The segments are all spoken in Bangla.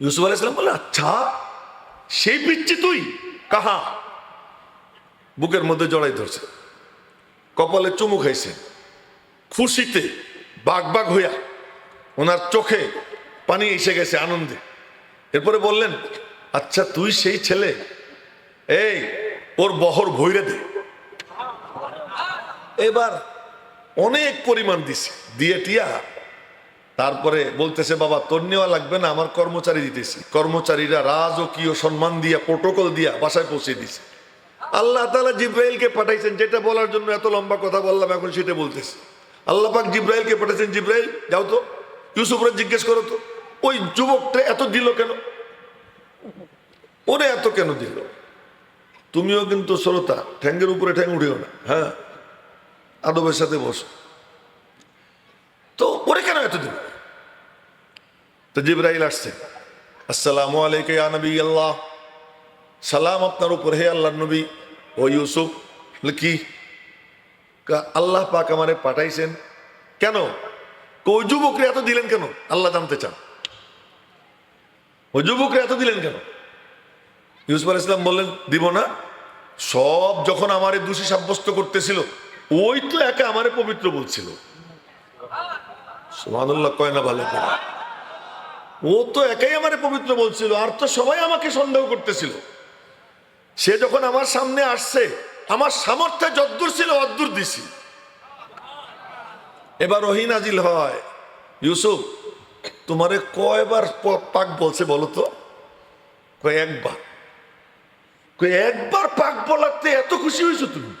ইউসুফ আলাইসালাম বলে আচ্ছা সেই পিচ্ছি তুই কাহা? বুকের মধ্যে জড়াই ধরছে, কপালে চুমু খাইছে, খুশিতে বাঘ বাঘ হইয়া ওনার চোখে পানি এসে গেছে আনন্দে। এরপরে বললেন আচ্ছা তুই সেই ছেলে? এই, ওর বহর ভৈরে দে। এবার অনেক পরিমাণ দিছে, দিয়ে টিয়া তারপরে বলতেছে, বাবা, তোর নেওয়া লাগবে না, আমার কর্মচারী দিতেছি। কর্মচারীরা রাজকীয় সম্মান দিয়া প্রোটোকল দিয়া বাসায় পৌঁছে দিছে। আল্লাহ তালা জিব্রাইলকে পাঠাইছেন, যেটা বলার জন্য এত লম্বা কথা বললাম, এখন সেটা বলতেছে। আল্লাহ পাক জিব্রাইলকে পাঠাইছেন, জিব্রাইল, যাও তো, ইউসুফরে জিজ্ঞেস করো তো, ওই যুবকটা এত দিল কেন? ওরে এত কেন দিল? তুমিও কিন্তু শ্রোতা ঠ্যাঙ্গের উপরে ঠ্যাং উঠেও না হ্যাঁ? আদবের সাথে বসো তো ওরে কেন এত দিল তো জিব্রাইল আসছে। আসসালামু আলাইকুম ইয়া নবী আল্লাহ সালাম আপনার উপর, হে আল্লাহ নবী। ও ইউসুফ কি? আল্লাহ পাক আমারে পাঠাইছেন? কেন? ওই যুবকরে এত দিলেন কেন? আল্লাহ জানতে চান। ওই যুবকরে এত দিলেন কেন? ইউসুফ আল ইসলাম বললেন, দিব না। সব যখন আমারে দোষী সাব্যস্ত করতেছিল, ওই তো একা আমারে পবিত্র বলছিল। সুবহানাল্লাহ, কয় না ভালো করে। ও তো একাই আমারে পবিত্র বলছিল, আর তো সবাই আমাকে সন্দেহ করতেছিল। সে যখন আমার সামনে আসছে, আমার সামর্থ্যে যদ্দূর ছিল অদ্দূর দিছি। এবার ওহি আজিল হয়। ইউসুফ, তোমারে কয়বার পাক বলছে বলো তো? একবার। একবার পাক বলাতে এত খুশি হয়েছো তুমি?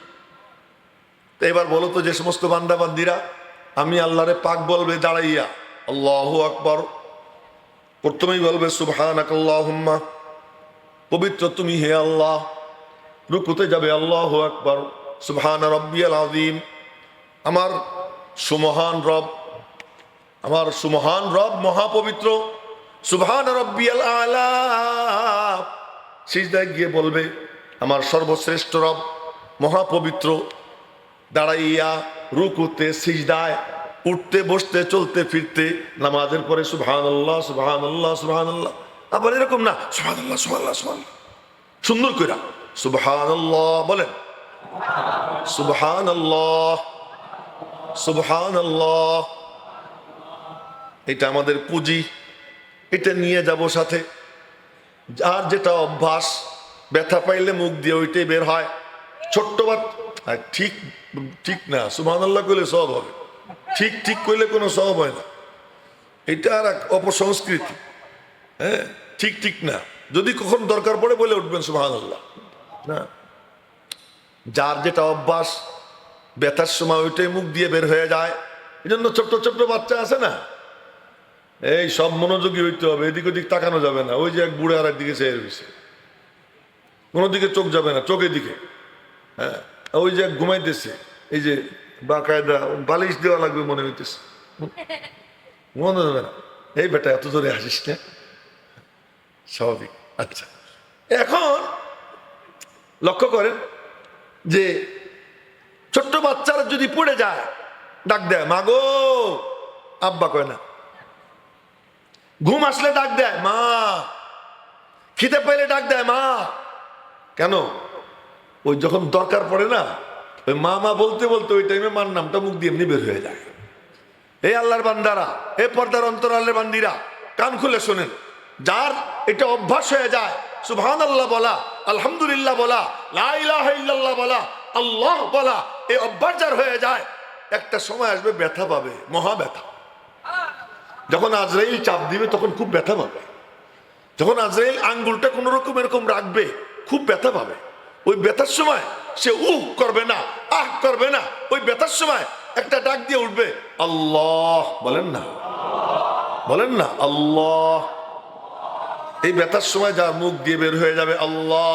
এবার বলো তো যে সমস্ত বান্দা বান্দিরা আমি আল্লাহরে পাক বলবে দাঁড়াইয়া। আল্লাহ আকবর। প্রথমেই বলবে সুবহান আকাল্লাহুম্মা পবিত্র তুমি হে আল্লাহ, রুকুতে যাবে আল্লাহ আকবর, সুবহান রব্বিয়াল আযীম, আমার সুমহান রব, আমার সুমহান রব মহাপবিত্র, সুবহান রব্বিয়াল আলা। সিজদায় গিয়ে বলবে, আমার সর্বশ্রেষ্ঠ রব মহাপবিত্র, দাঁড়াইয়া রুকুতে সিজদায় উঠতে, বসতে, চলতে, ফিরতে, নামাজের পরে সুবহান আল্লাহ সুবহান আল্লাহ আল্লাহ আবার এরকম না সুবহান আল্লাহ সুবহান আল্লাহ সুবহান সুন্দর কইরা সুবহান আল্লাহ বলেন। সুবহান আল্লাহ সুবহান আল্লাহ এটা আমাদের পুঁজি, এটা নিয়ে যাব সাথে। আর যেটা অভ্যাস, ব্যথা পাইলে মুখ দিয়ে ওইটাই বের হয়। ছোট্ট বাত ঠিক ঠিক না সুবহান আল্লাহ করলে সব হবে। ঠিক ঠিক করলে কোনো সব হয় না। এটা আর এক অপসংস্কৃতি। হ্যাঁ? ঠিক ঠিক না। যদি কখন দরকার পড়ে বলে উঠবেন সুবহান আল্লাহ না? যার যেটা অভ্যাস, ব্যথার সময় ওইটাই মুখ দিয়ে বের হয়ে যায়। এই জন্য ছোট্ট ছোট্ট বাচ্চা আছে না? এই সব মনোযোগী হইতে হবে, এদিক ওদিক তাকানো যাবে না। ওই যে এক বুড়ে আর একদিকে চেয়ে রয়েছে কোনো দিকে চোখ যাবে না, চোখের দিকে। হ্যাঁ? ওই যে এক ঘুমাইতেছে, এই যে বাকায়দা বালিশ দেওয়া লাগবে মনে হইতেছে। মনে হবে না। এই বেটা এত জোরে হাসিস না স্বাভাবিক। আচ্ছা। এখন লক্ষ্য করেন যে ছোট্ট বাচ্চারা যদি পড়ে যায়, ডাক দেয় মাগো আব্বা কয় না। ঘুম আসলে ডাক দেয়, মা! খিদে পাইলে ডাক দেয়, মা! কেন? ওই যখন দরকার পড়ে না ওই মা মা বলতে বলতে ওই টাইমে মার নামটা মুখ দিয়ে এমনি বের হয়ে যায়। এই আল্লাহর বান্দারা, এ পর্দার অন্তরালের বান্দিরা, কান খুলে শোনেন। যার এটা অভ্যাস হয়ে যায় সুবহান আল্লাহ বলা, আলহামদুলিল্লাহ বলা, লা ইলাহা ইল্লাল্লাহ বলা, আল্লাহ বলা এই অভ্যাস যার হয়ে যায়, একটা সময় আসবে ব্যথা পাবে, মহা ব্যথা। যখন আজরাইল চাপ দিবে তখন খুব ব্যথা পাবে। যখন আজরাইল আঙ্গুলটা কোনো রকম এরকম রাখবে, খুব ব্যথা পাবে। ওই ব্যথার সময় সে উহ করবে না, আহ করবে না, ওই ব্যথার সময় একটা ডাক দিয়ে উঠবে, আল্লাহ বলেন না বলেন না, আল্লাহ। এই ব্যথার সময় যার মুখ দিয়ে বের হয়ে যাবে আল্লাহ।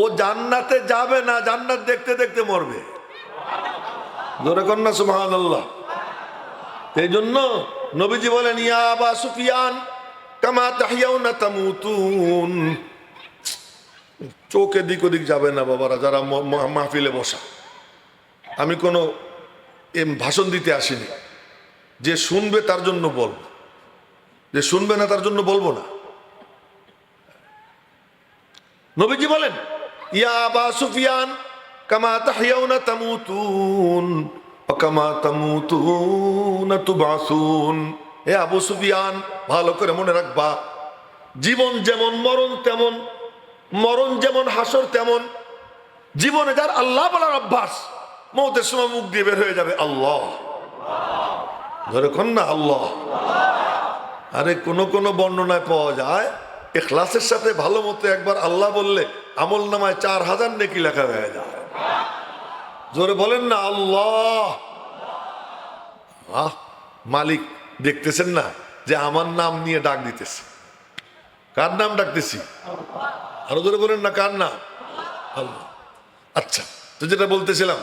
ও জান্নাতে যাবে না, জান্নাত দেখতে দেখতে মরবে। জোরে কন্যা সুবহান আল্লাহ এই জন্য নবীজি বলেন, ইয়া আবা সুফিয়ান, কামা তাহিয়াউনা তামুতুন। চোখে দিক ওদিক যাবে না বাবারা, যারা মাহফিলে বসা। আমি কোনো এম, ভাষণ দিতে আসিনি। যে শুনবে তার জন্য বলব। যে শুনবে না তার জন্য বলব না। নবীজি বলেন, ইয়া আবা সুফিয়ান, কামা তাহিয়াউনা তামুতুন কামা তামুতুনা তুবাসুন। হে আবু সুফিয়ান, ভালো করে মনে রাখবা, জীবন যেমন মরণ তেমন মরণ যেমন হাসর, তেমন জীবনে যার আল্লাহ বলার অভ্যাস, মৌতের সময় মুখ দিয়ে বের হয়ে যাবে আল্লাহ। ধরে না আল্লাহ? আরে কোন কোন বর্ণনায় পাওয়া যায় এখলাসের সাথে ভালো মতো একবার আল্লাহ বললে আমল নামায় চার হাজার নেকি লেখা হয়ে যায়। জোরে বলেন না, আল্লাহ। আহ, মালিক, দেখতেছেন না যে আমার নাম নিয়ে ডাক দিতেছে। কার নাম ডাকতেছি? আরও ধরে বলেন না, কার আল্লাহ। আচ্ছা তো যেটা বলতেছিলাম,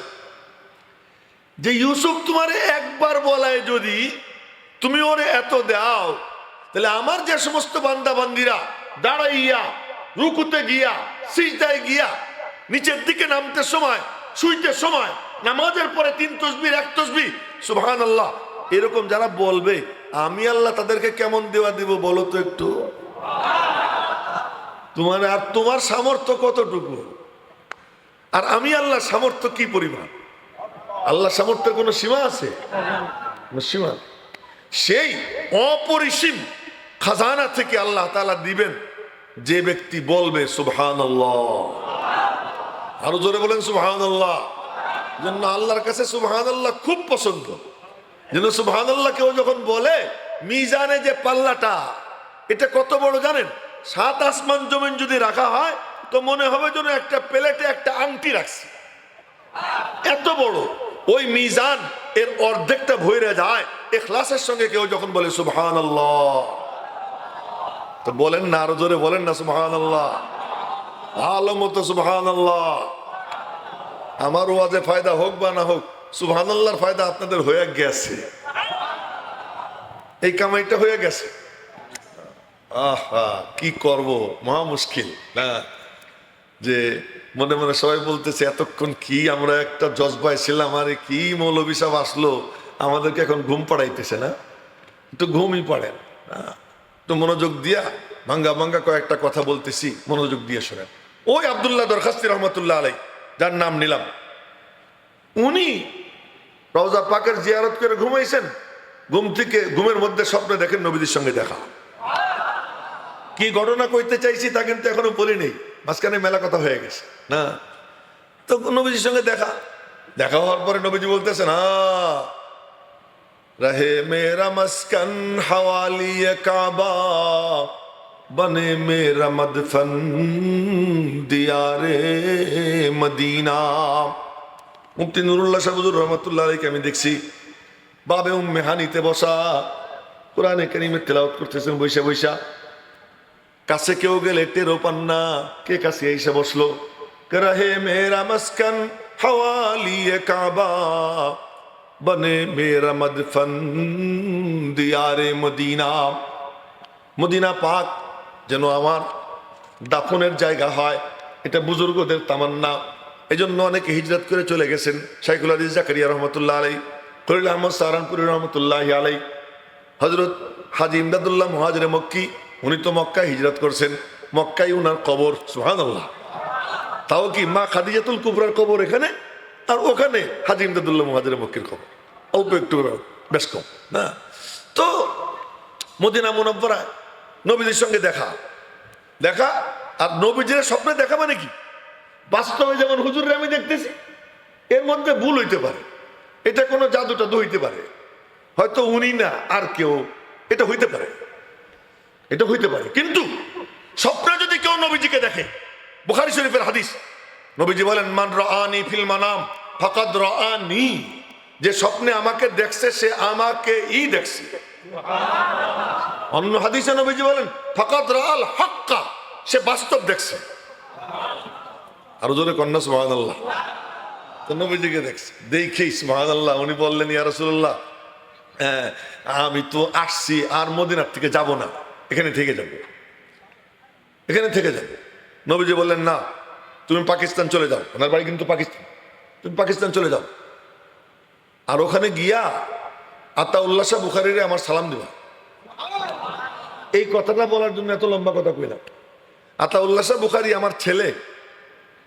যে ইউসুফ তোমার একবার বলায় যদি তুমি ওরে এত দাও, তাহলে আমার যে সমস্ত বান্দা বান্দিরা দাঁড়াইয়া, রুকুতে গিয়া, সিজদায় গিয়া, নিচের দিকে নামতে সময়, শুইতে সময়, নামাজের পরে তিন তসবির, এক তসবি সুবহান আল্লাহ এরকম যারা বলবে, আমি আল্লাহ তাদেরকে কেমন দেওয়া দিব বলো তো একটু? তোমার আর তোমার সামর্থ্য কতটুকু? আর আমি আল্লাহ সামর্থ্য কি পরিমাণ? আল্লাহ সামর্থ্যের কোনো সীমা আছে? সীমা সেই অপরিসীম খাজানা থেকে আল্লাহ তাআলা দিবেন, যে ব্যক্তি বলবে সুবহান আরও জোরে বলেন সুবহান আল্লাহ জন্য আল্লাহর কাছে সুবহান আল্লাহ খুব পছন্দ। যেন সুবহান আল্লাহ কেউ যখন বলে, মিজানে যে পাল্লাটা, এটা কত বড় জানেন? সাত আসমান জমিন যদি রাখা হয়, তো মনে হবে যেন একটা প্লেটে একটা আংটি রাখছে। এত বড়। ওই মিজান এর অর্ধেকটা ভরে যায়। এখলাসের সঙ্গে কেউ যখন বলে সুবহান তো বলেন না, আরও জোরে বলেন না সুবহান আল্লাহ ভালো মতো সুবহান আল্লাহ আমার ওয়াজে ফায়দা হোক বা না হোক সুবহান আল্লাহর ফায়দা আপনাদের হয়ে গেছে। এই কামাইটা হয়ে গেছে। আহা, কি করব? মহা মুশকিল, না? যে মনে মনে সবাই বলতেছে, এতক্ষণ কি আমরা একটা জজবায় ছিলাম? আরে কি মৌলবী সাহেব আসলো? আমাদেরকে এখন ঘুম পাড়াইতেছে না? একটু ঘুমই পাড়েন একটু মনোযোগ দিয়া ভাঙ্গা ভাঙ্গা কয়েকটা কথা বলতেছি, মনোযোগ দিয়ে শোনেন। ওই আবদুল্লাহ দরখাস্তি রহমতুল্লাহ আলাই যার নাম নিলাম। উনি রওজা পাকের জিয়ারত করে ঘুমাইছেন। ঘুম থেকে, ঘুমের মধ্যে স্বপ্নে দেখেন নবীদের সঙ্গে দেখা। কি ঘটনা কইতে চাইছি তা কিন্তু এখনও বলি নেই মাঝখানে মেলা কথা হয়ে গেছে। না। তো নবীজির সঙ্গে দেখা। দেখা হওয়ার পরে নবীজি বলতেছে না রহে মেরা মস্কন হওয়ালি কাবা বনে মেরা মদফন দিয়ারে মদিনা। মুফতি নুরুল্লাহ সাহুজুর রহমতুল্লাহ আলীকে আমি দেখছি বাবে উম্মে হানিতে বসা কোরআনে কারিমে তেলাওয়াত করতেছেন বৈশা বৈশা। কাছে কেউ গেলে টেরো পান না। কে কাছে এসে বসল? রহে মেরা মস্কন হওয়ালিয়ে কাবা। বনে মেরা মদফন দিয়ারে মদিনা। মদিনা পাক যেন আমার দাফনের জায়গা হয়, এটা বুজুর্গদের তামান্না। এই জন্য অনেকে হিজরত করে চলে গেছেন। শাইকুল আদিজ জাকারিয়া রহমতুল্লাহ আলাই খলিল আহমদ সাহারানপুরি রহমতুল্লাহ আলাই হজরত হাজি ইমদাদুল্লাহ মহাজরে মক্কি উনি তো মক্কায় হিজরত করছেন। মক্কাই উনার কবর সুহান আল্লাহ তাও কি মা খাদিজাতুল কুবরার কবর এখানে? আর ওখানে হাজি ইমদাদুল্লাহ মহাজরে মক্কির কবর। অল্প একটু বেশ কম, না? তো মদিনা মুনব্বরায় নবীদের সঙ্গে দেখা। দেখা? আর নবীজির স্বপ্নে দেখা মানে কি? বাস্তবে যেমন হুজুরে আমি দেখতেছি, এর মধ্যে ভুল হইতে পারে। এটা কোনো জাদু টাদু হইতে পারে। হয়তো উনি না, আর কেউ, এটা হইতে পারে। এটা হইতে পারে। কিন্তু স্বপ্নে যদি কেউ নবীজিকে দেখে, বুখারি শরীফের হাদিস, নবীজি বলেন, মান রানি ফিল মানাম, ফাকাদ রানি যে স্বপ্নে আমাকে দেখছে, সে আমাকে ই দেখছে। অন্য হাদিসে নবীজি বলেন, ফাকাদ রাল হাক্কা, সে বাস্তব দেখছে। আরও জোরে কন্যা সুহান আল্লাহ নবীজিকে দেখছে। দেখেই সুহান আল্লাহ উনি বললেন, ইয়া রসুল্লাহ হ্যাঁ আমি তো আসছি আর মদিনার থেকে যাব না। এখানে থেকে যাব। এখানে থেকে যাব। নবীজি বললেন, না, তুমি পাকিস্তান চলে যাও। ওনার বাড়ি কিন্তু পাকিস্তান। তুমি পাকিস্তান চলে যাও। আর ওখানে গিয়া আতা উল্লাসা বুখারিরে আমার সালাম দিবা। এই কথাটা বলার জন্য এত লম্বা কথা কইলাম আতাউল্লাহ শাহ বুখারি আমার ছেলে,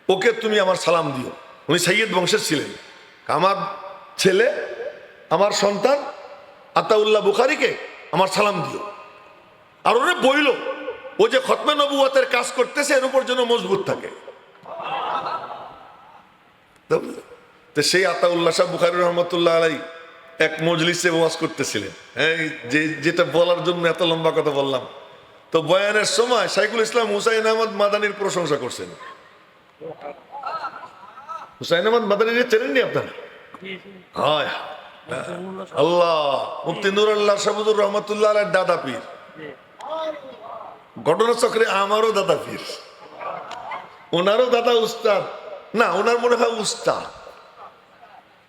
ওকে তুমি আমার সালাম দিও। উনি সৈয়দ বংশের ছিলেন। আমার ছেলে, আমার সন্তান আতাউল্লাহ বুখারিকে আমার সালাম দিও। আর ওরে বইল, ও যে খতমে নবুয়াতের কাজ করতেছে, এর উপর যেন মজবুত থাকে। তো সেই আতাউল্লাহ শাহ বুখারি রহমতুল্লাহ আলাই এক মজলিসে ওয়াজ করতেছিলেন। হ্যাঁ যে, যেটা বলার জন্য এত লম্বা কথা বললাম। তো বয়ানের সময় সাইকুল ইসলাম হুসাইন আহমদ মাদানির প্রশংসা করছেন। হুসাইন আহমদ মাদানির চেনেননি আপনারা? আল্লাহ, মুফতি নুর আল্লাহ সাবুদুর রহমতুল্লাহ আলার দাদা পীর। ঘটনাচক্রে আমারও দাদা পীর। ওনারও দাদা উস্তাদ। না, ওনার মনে হয় উস্তাদ।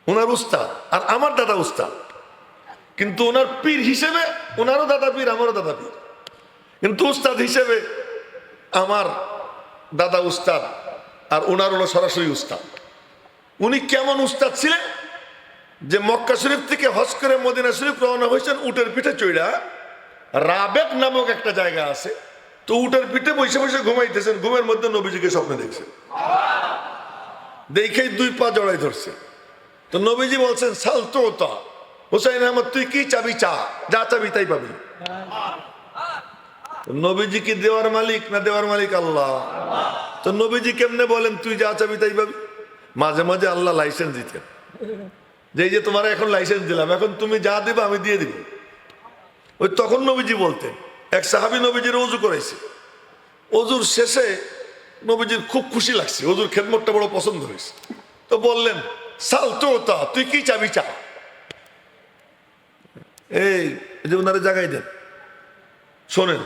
ওনার উস্তাদ, আর আমার দাদা উস্তাদ। কিন্তু ওনার পীর হিসেবে ওনারও দাদা পীর, আমারও দাদা পীর। কিন্তু উস্তাদ হিসেবে আমার দাদা উস্তাদ, আর ওনার হলো সরাসরি উস্তাদ। উনি কেমন উস্তাদ ছিলেন? যে মক্কা শরীফ থেকে হজ করে মদিনা শরীফ রওনা হয়েছেন, উটের পিঠে চইড়া। রাবেক নামক একটা জায়গা আছে। তো উটের পিঠে বসে বসে ঘুমাইতেছেন, ঘুমের মধ্যে নবীজিকে স্বপ্নে দেখছেন দেখেই দুই পা জড়াই ধরছে। তো নবীজি বলছেন, সাল তো আহমদ, তুই কি চাবি চা? যা চাবি তাই পাবি। নবীজি কি দেওয়ার মালিক না দেওয়ার মালিক আল্লাহ? তো নবীজি কেমনে বলেন, তুই যা চাবি তাই পাবি? মাঝে মাঝে আল্লাহ লাইসেন্স দিতেন। যে যে তোমার এখন লাইসেন্স দিলাম, এখন তুমি যা দিবে আমি দিয়ে দিব। ওই তখন নবীজি বলতেন এক সাহাবি নবীজির অজু করাইছে। অজুর শেষে নবীজির খুব খুশি লাগছে অজুর খেদমতটা বড় পছন্দ হয়েছে। তো বললেন, সাল তো তা, তুই কি চাবি চা? এই যে ওনারে জাগাই দেন। শোনেন